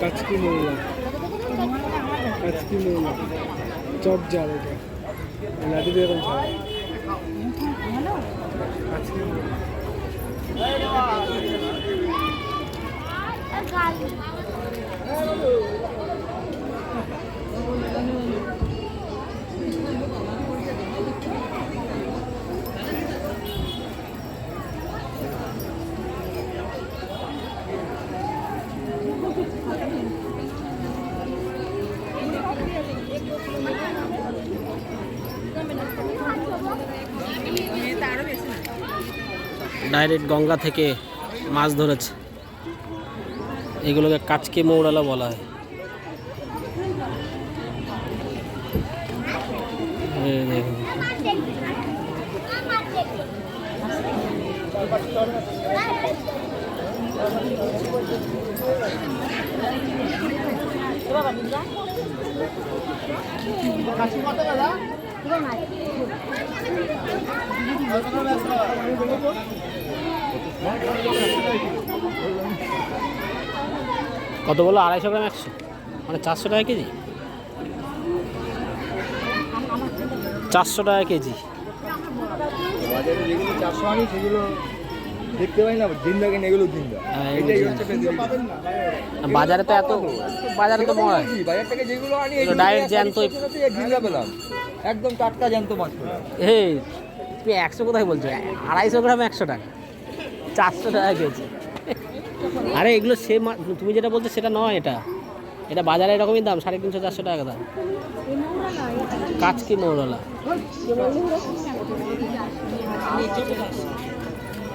কাচকি মৌলা কাচকি মৌলা চপ জাল এটা লাঠি দিয়ে এরকম কাচকি মৌলা ডাইরেক্ট গঙ্গা থেকে মাছ ধরেছে। এগুলোকে কাচকে মৌরালা বলা হয়। কত বলো? আড়াইশো গ্রাম একশো। মানে চারশো টাকা কেজি? চারশো টাকা কেজি। চারশো সেগুলো দেখতে পাই না জিন্দা কেন? এগুলো জিন্দা। হ্যাঁ। বাজারে তো এত বাজারে তো হয় বাজার থেকে যেগুলো আনি। সাথে সাথে জিন্দা পেলাম। একদম টাটকা জ্যান্ত মাছ এই তুমি একশো কোথায় বলছো? আড়াইশো গ্রাম একশো টাকা। চারশো টাকা কেজি। আরে এগুলো সে তুমি যেটা বলছো সেটা নয় এটা। এটা বাজারে এরকমই দাম সাড়ে তিনশো চারশো টাকা দাম। কাচকি মৌরলা।